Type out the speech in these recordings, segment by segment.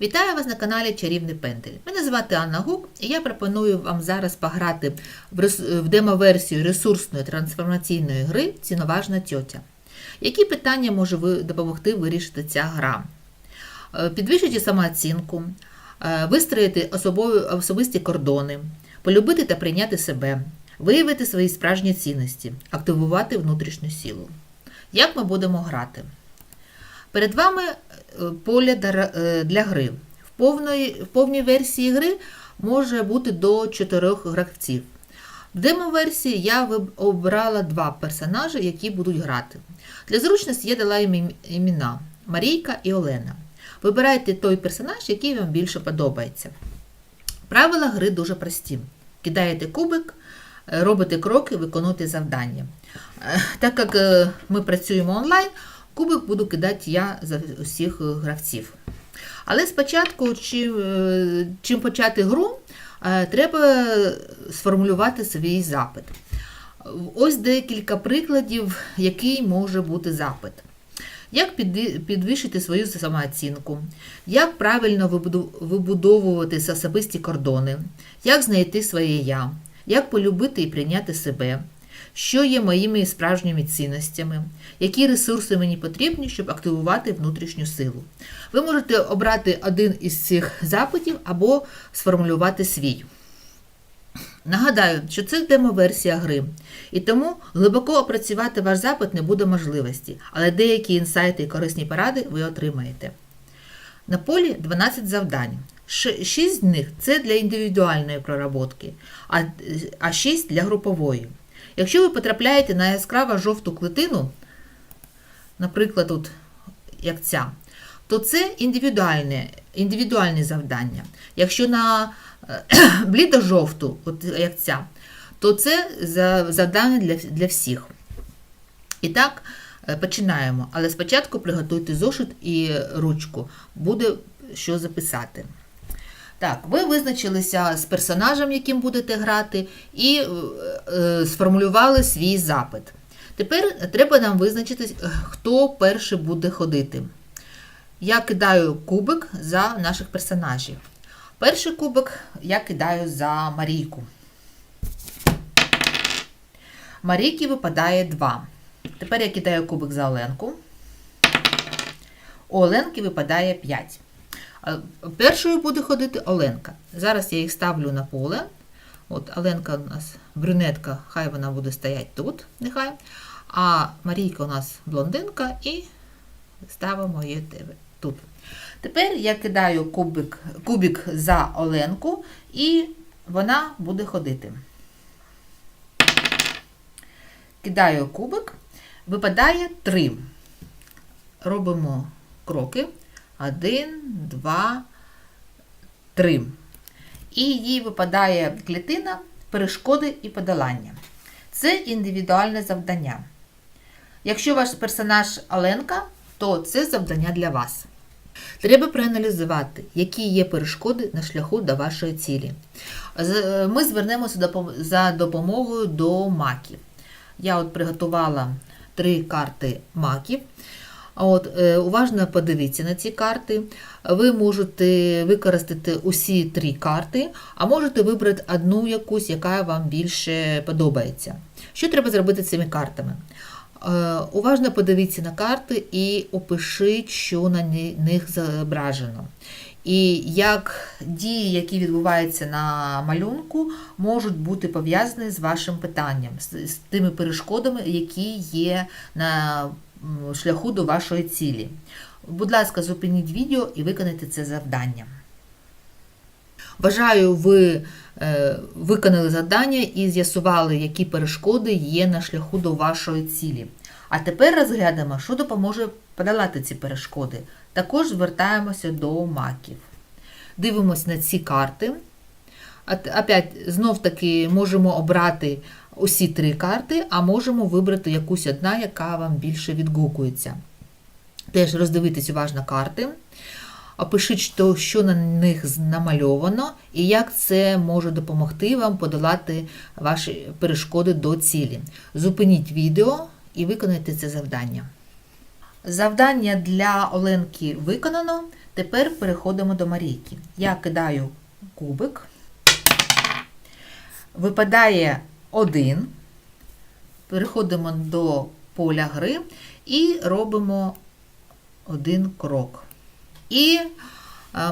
Вітаю вас на каналі Чарівний Пендель. Мене звати Анна Гук, і я пропоную вам зараз пограти в, демо-версію ресурсної трансформаційної гри Ціноважна тьотя. Які питання може допомогти вирішити ця гра? Е, Підвищити самооцінку, е, вистроїти особисті кордони, полюбити та прийняти себе, виявити свої справжні цінності, активувати внутрішню силу. Як ми будемо грати? Перед вами е, поле е, для гри. В, повної, в повній версії гри може бути до 4 гравців. В демо-версії я обрала два персонажі, які будуть грати. Для зручності я дала їм імена Марійка і Олена. Вибирайте той персонаж, який вам більше подобається. Правила гри дуже прості. Кидаєте кубик, е, робите кроки, виконуєте завдання. Так як ми працюємо онлайн, кубик буду кидати я за усіх е, гравців. Але спочатку, чим, е, чим почати гру, е, треба сформулювати свій запит. Ось декілька прикладів, який може бути запит. Як підвищити свою самооцінку, як правильно вибудовувати особисті кордони, як знайти своє я, як полюбити і прийняти себе, що є моїми справжніми цінностями, які ресурси мені потрібні, щоб активувати внутрішню силу. Ви можете обрати один із цих запитів або сформулювати свій. Нагадаю, що це демо-версія гри, і тому глибоко опрацювати ваш запит не буде можливості, але деякі інсайти і корисні поради ви отримаєте. На полі 12 завдань. 6 з них це для індивідуальної проработки, а, а 6 для групової. Якщо ви потрапляєте на яскраво жовту клетину, наприклад, тут як ця, то це індивідуальне, індивідуальні завдання. Якщо на е, блідо-жовту, як ця, то це завдання для, для всіх. І так, е, починаємо. Але спочатку приготуйте зошит і ручку. Буде що записати. Так, ви визначилися з персонажем, яким будете грати, і е, е, сформулювали свій запит. Тепер треба нам визначитись, е, хто перший буде ходити. Я кидаю кубик за наших персонажів. Перший кубик я кидаю за Марійку. Марійки випадає 2. Тепер я кидаю кубик за Оленку. У Оленки випадає 5. Першою буде ходити Оленка. Зараз я їх ставлю на поле. От Оленка у нас брюнетка, хай вона буде стояти тут, нехай. А Марійка у нас блондинка і ставимо її тут. Тепер я кидаю кубик, кубик за Оленку, і вона буде ходити. Кидаю кубик, випадає 3. Робимо кроки. Один, два, три. І їй випадає клітина, перешкоди і подолання. Це індивідуальне завдання. Якщо ваш персонаж Оленка, то це завдання для вас. Треба проаналізувати, які є перешкоди на шляху до вашої цілі. Ми звернемося за допомогою до маків. Я от приготувала три карти маків. От, е, уважно подивіться на ці карти. Ви можете використати усі три карти, а можете вибрати одну якусь, яка вам більше подобається. Що треба зробити цими картами? Е, уважно подивіться на карти і опишіть, що на них зображено. І як дії, які відбуваються на малюнку, можуть бути пов'язані з вашим питанням, з, тими перешкодами, які є на шляху до вашої цілі. Будь ласка, зупиніть відео і виконайте це завдання. Бажаю, ви е, виконали завдання і з'ясували, які перешкоди є на шляху до вашої цілі. А тепер розглянемо, що допоможе подолати ці перешкоди. Також звертаємося до маків. Дивимось на ці карти. Опять, знов таки можемо обрати усі три карти, а можемо вибрати якусь одна, яка вам більше відгукується. Теж роздивитись уважно карти. Опишіть, що, на них намальовано, і як це може допомогти вам подолати ваші перешкоди до цілі. Зупиніть відео і виконайте це завдання. Завдання для Оленки виконано. Тепер переходимо до Марійки. Я кидаю кубик, випадає один. Переходимо до поля гри і робимо один крок. І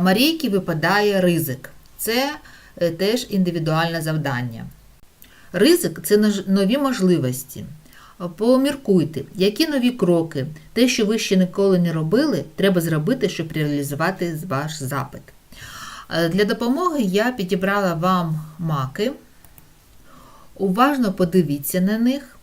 Марійки випадає ризик. Це е, теж індивідуальне завдання. Ризик це нові можливості. Поміркуйте, які нові кроки, те, що ви ще ніколи не робили, треба зробити, щоб реалізувати ваш запит. Е, Для допомоги я підібрала вам маки. Уважно подивіться на них,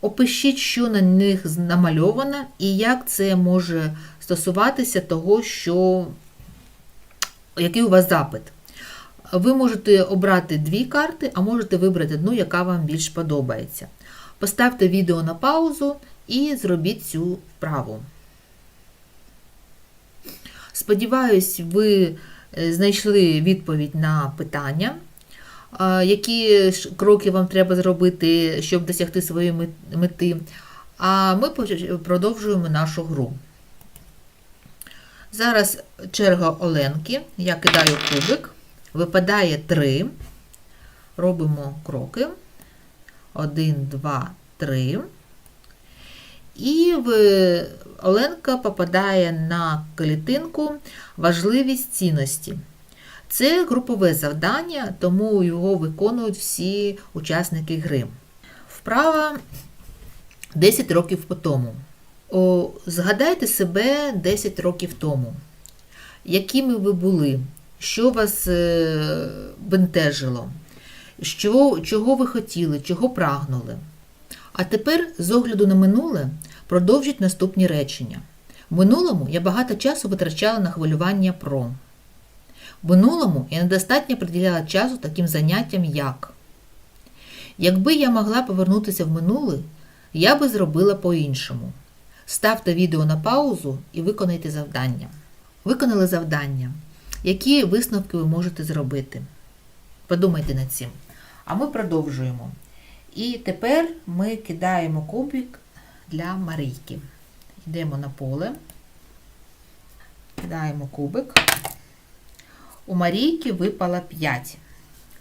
опишіть, що на них намальовано і як це може стосуватися того, що, який у вас запит. Ви можете обрати дві карти, а можете вибрати одну, яка вам більш подобається. Поставте відео на паузу і зробіть цю вправу. Сподіваюсь, ви е, знайшли відповідь на питання, які кроки вам треба зробити, щоб досягти своєї мети. А ми продовжуємо нашу гру. Зараз черга Оленки. Я кидаю кубик. Випадає 3. Робимо кроки. 1, 2, 3. І Оленка попадає на клітинку важливість цінності. Це групове завдання, тому його виконують всі учасники гри. Вправа 10 років по тому. О, згадайте себе 10 років тому. Якими ви були? Що вас е, бентежило? Що, чого ви хотіли, чого прагнули? А тепер, з огляду на минуле, продовжіть наступні речення. В минулому я багато часу витрачала на хвилювання про. В минулому я недостатньо приділяла часу таким заняттям, як. Якби я могла повернутися в минуле, я би зробила по-іншому. Ставте відео на паузу і виконайте завдання. Виконали завдання. Які висновки ви можете зробити? Подумайте над цим. А ми продовжуємо. І тепер ми кидаємо кубик для Марійки. Йдемо на поле, кидаємо кубик. У Марійки випало 5.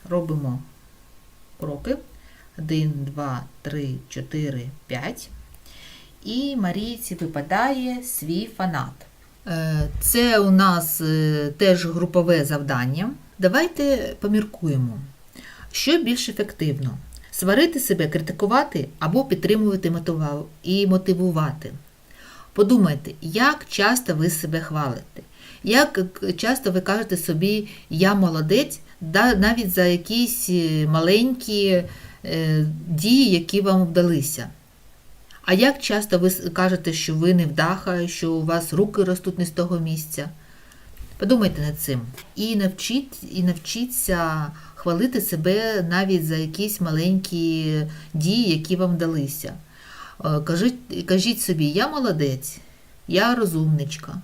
Робимо кроки. 1, 2, 3, 4, 5. І Марійці випадає свій фанат. Е, Це у нас е, теж групове завдання. Давайте поміркуємо, що більш ефективно: сварити себе, критикувати або підтримувати і мотивувати. Подумайте, як часто ви себе хвалите, як часто ви кажете собі Я молодець, навіть за якісь е, маленькі е, дії, які вам вдалися. А як часто ви кажете, що ви невдаха, що у вас руки ростуть не з того місця? Подумайте над цим. І навчіть, і навчіться хвалити себе навіть за якісь маленькі дії, які вам вдалися. Е, Кажіть, кажіть собі, я молодець, я розумничка.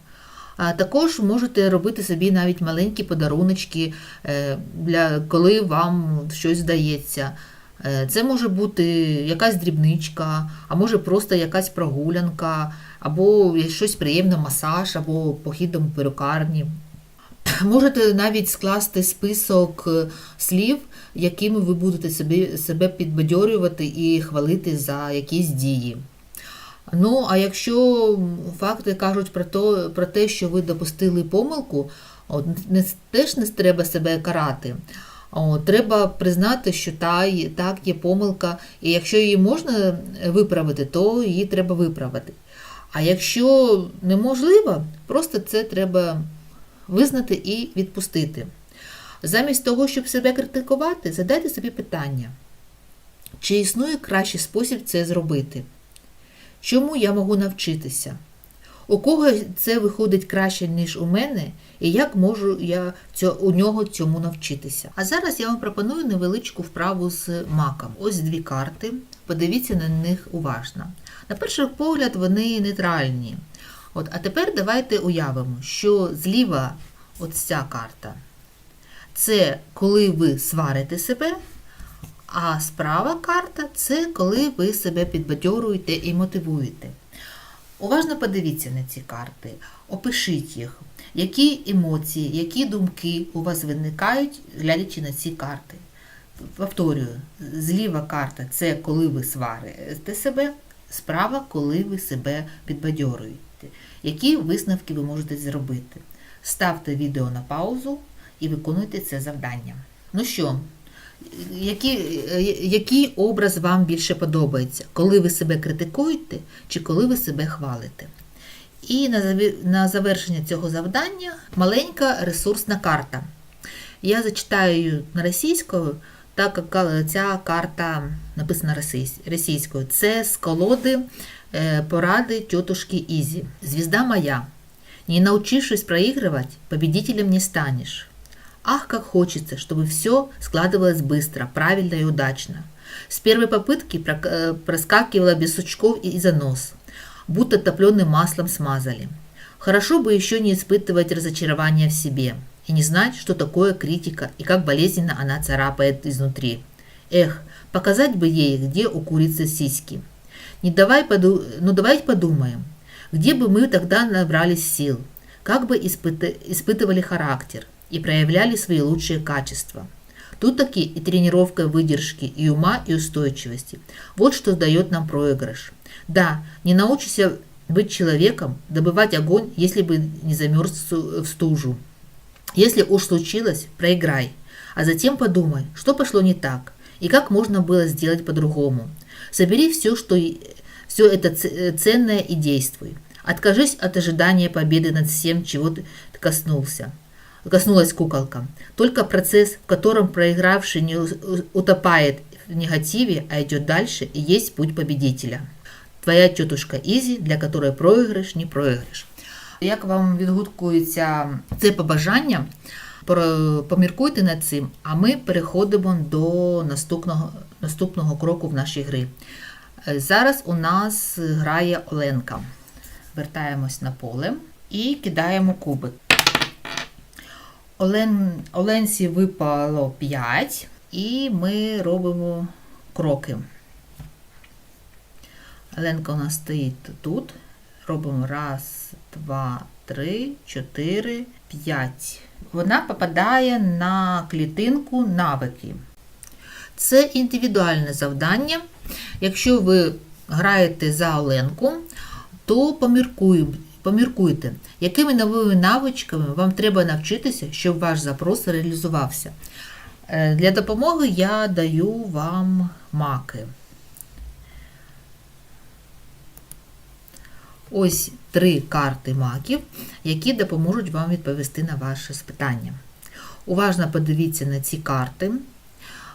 А також можете робити собі навіть маленькі подаруночки, е, для, коли вам щось здається. Е, Це може бути якась дрібничка, а може просто якась прогулянка, або щось приємне, масаж, або похід до перукарні. Можете навіть скласти список е, слів, якими ви будете собі, себе підбадьорювати і хвалити за якісь дії. Ну, а якщо факти кажуть про, то, про те, що ви допустили помилку, от, не, теж не треба себе карати. О, треба признати, що та, так є помилка, і якщо її можна виправити, то її треба виправити. А якщо неможливо, просто це треба визнати і відпустити. Замість того, щоб себе критикувати, задайте собі питання, чи існує кращий спосіб це зробити? Чому я можу навчитися? У кого це виходить краще, ніж у мене, і як можу я у нього цьому навчитися? А зараз я вам пропоную невеличку вправу з маком. Ось дві карти. Подивіться на них уважно. На перший погляд, вони нейтральні. От, а тепер давайте уявимо, що зліва от ця карта. Це коли ви сварите себе, а справа карта це коли ви себе підбадьорюєте і мотивуєте. Уважно подивіться на ці карти, опишіть їх. які емоції, які думки у вас виникають, глядячи на ці карти. Повторюю, зліва карта це коли ви сварите себе, справа, коли ви себе підбадьорюєте. Які висновки ви можете зробити? Ставте відео на паузу і виконуйте це завдання. Ну що, який, який образ вам більше подобається? Коли ви себе критикуєте чи коли ви себе хвалите? І на завершення цього завдання маленька ресурсна карта. Я зачитаю її на російською, так як ця карта написана російською. Це з колоди е, поради тетушки Ізі. Звезда моя. Не научившись проигрывать, победителем не станешь. Ах, как хочется, чтобы все складывалось быстро, правильно и удачно. С первой попытки э, проскакивала без сучков и занос, будто топленым маслом смазали. Хорошо бы еще не испытывать разочарования в себе и не знать, что такое критика и как болезненно она царапает изнутри. Эх, показать бы ей, где у курицы сиськи. Не давай поду... Ну давайте подумаем, где бы мы тогда набрались сил, как бы испыта- испытывали характер и проявляли свои лучшие качества. Тут таки и тренировка выдержки, и ума, и устойчивости. Вот что дает нам проигрыш. Да, не научишься быть человеком, добывать огонь, если бы не замерз в стужу. Если уж случилось, проиграй, а затем подумай, что пошло не так и как можно было сделать по-другому. Собери все, что все это э, ценное и действуй. Откажись от ожидания победы над всем, чего ты коснулся. Коснулась куколка. Только процесс, в котором проигравший не утопает в негативе, а идет дальше, и есть путь победителя. Твоя тетушка Ізі, для которой проіграш, не проіграш. Як вам відгукується це побажання? Поміркуйте над цим, а ми переходимо до наступного, наступного кроку в нашій грі. Зараз у нас грає Оленка. Вертаємось на поле і кидаємо кубик. Олен, Оленці випало 5, і ми робимо кроки. Оленка у нас стоїть тут. Робимо раз, два, три, чотири, п'ять. Вона попадає на клітинку навики. Це індивідуальне завдання. Якщо ви граєте за Оленку, то поміркуй- поміркуйте, якими новими навичками вам треба навчитися, щоб ваш запрос реалізувався. Е, Для допомоги я даю вам маки. Ось три карти маків, які допоможуть вам відповісти на ваше питання. Уважно подивіться на ці карти.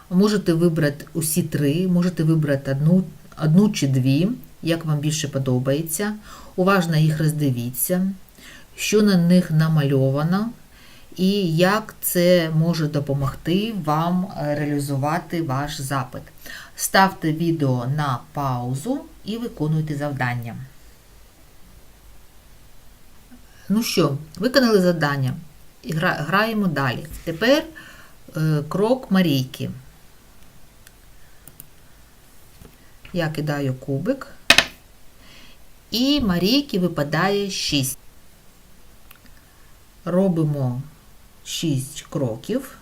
Можете вибрати усі три, можете вибрати одну, одну чи дві, як вам більше подобається. Уважно їх роздивіться, що на них намальовано, і як це може допомогти вам е, реалізувати ваш запит. Ставте відео на паузу і виконуйте завдання. Ну що, виконали завдання. Граємо далі. Тепер е, крок Марійки. Я кидаю кубик. І Марійки випадає 6. Робимо 6 кроків.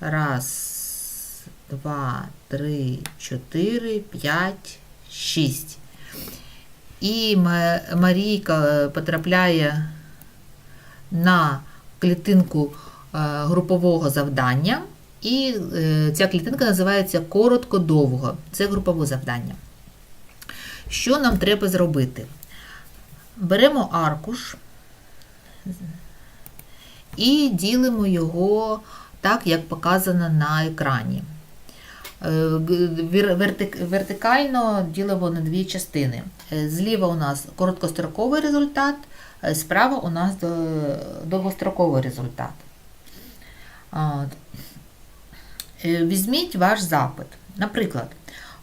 Раз, два, три, чотири, п'ять, шість. І Марійка е, потрапляє на клітинку е, групового завдання. І е, ця клітинка називається коротко-довго. Це групове завдання. Що нам треба зробити? Беремо аркуш і ділимо його так, як показано на екрані. Е, Вертикально ділимо на дві частини. Е, Зліва у нас короткостроковий результат, е, справа у нас довгостроковий результат. Візьміть ваш запит. Наприклад,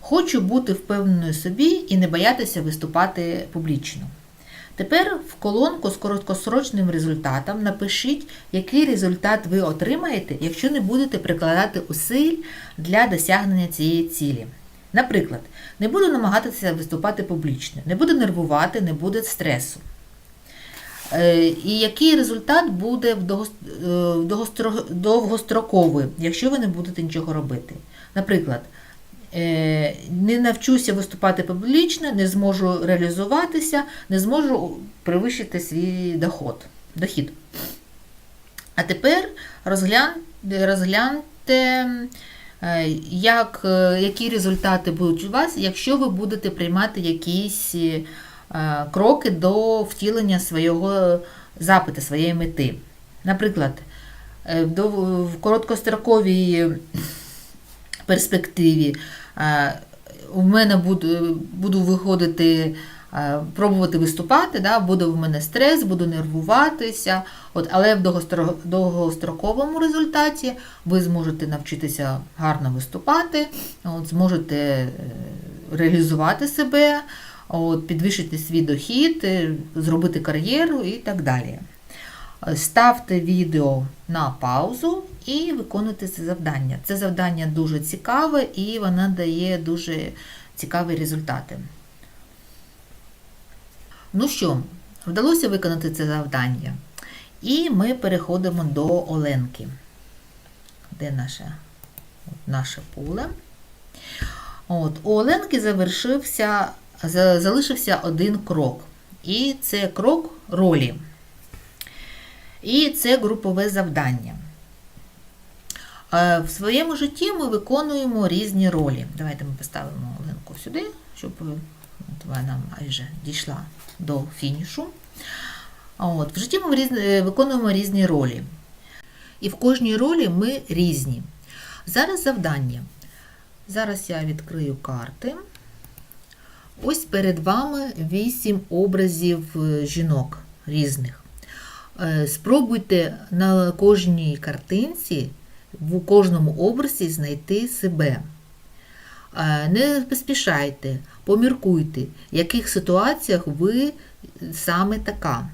хочу бути впевненою собі і не боятися виступати публічно. Тепер в колонку з короткосрочним результатом напишіть, який результат ви отримаєте, якщо не будете прикладати усиль для досягнення цієї цілі. Наприклад, не буду намагатися виступати публічно, не буду нервувати, не буде стресу. Е, І який результат буде е, довгостроковий, якщо ви не будете нічого робити? Наприклад, не навчуся виступати публічно, не зможу реалізуватися, не зможу перевищити свій доход, дохід. А тепер розглян, розгляньте, е, як, е, які результати будуть у вас, якщо ви будете приймати якісь е, кроки до втілення свого запиту, своєї мети. Наприклад, е, в короткостроковій перспективі е, у мене буду, буду виходити, е, пробувати виступати, да, буде в мене стрес, буду нервуватися. От, але в довгостроковому результаті ви зможете навчитися гарно виступати, от, зможете е, реалізувати себе, от, підвищити свій дохід, зробити кар'єру і так далі. Ставте відео на паузу і виконуйте це завдання. Це завдання дуже цікаве і воно дає дуже цікаві результати. Ну що, вдалося виконати це завдання. І ми переходимо до Оленки. Де наше, наше поле? От, у Оленки завершився, залишився один крок. І це крок ролі. І це групове завдання. Е, В своєму житті ми виконуємо різні ролі. Давайте ми поставимо Оленку сюди, щоб е, вона майже дійшла до фінішу. От, в житті ми е, виконуємо різні ролі. І в кожній ролі ми різні. Зараз завдання. Зараз я відкрию карти. Ось перед вами вісім образів жінок різних. Спробуйте на кожній картинці, в кожному образі знайти себе. Е, Не поспішайте, поміркуйте, в яких ситуаціях ви саме така.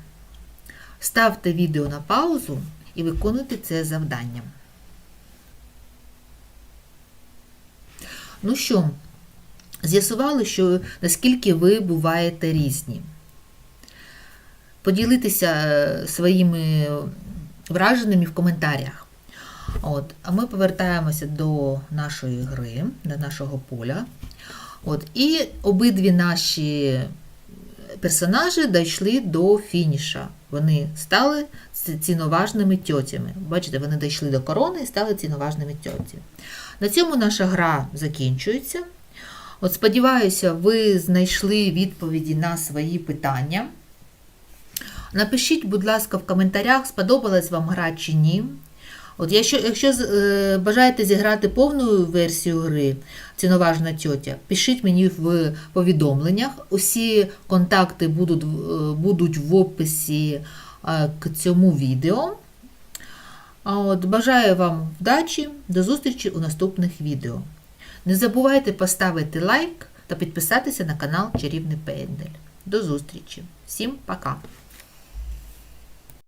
Ставте відео на паузу і виконуйте це завдання. Ну що, з'ясували, що наскільки ви буваєте різні. Поділитися е, своїми враженнями в коментарях. От, а ми повертаємося до нашої гри, до нашого поля. От, і обидві наші персонажі дійшли до фініша. Вони стали ціноважними тьотями. Бачите, вони дійшли до корони і стали ціноважними тьотями. На цьому наша гра закінчується. От сподіваюся, ви знайшли відповіді на свої питання. Напишіть, будь ласка, в коментарях, сподобалась вам гра чи ні. От якщо, якщо е, бажаєте зіграти повну версію гри Ціноважна тьотя, пишіть мені в повідомленнях. Усі контакти будуть, е, будуть в описі е, к цьому відео. А от, бажаю вам вдачі, до зустрічі у наступних відео. Не забувайте поставити лайк та підписатися на канал Чарівний Пендель. До зустрічі! Всім пока!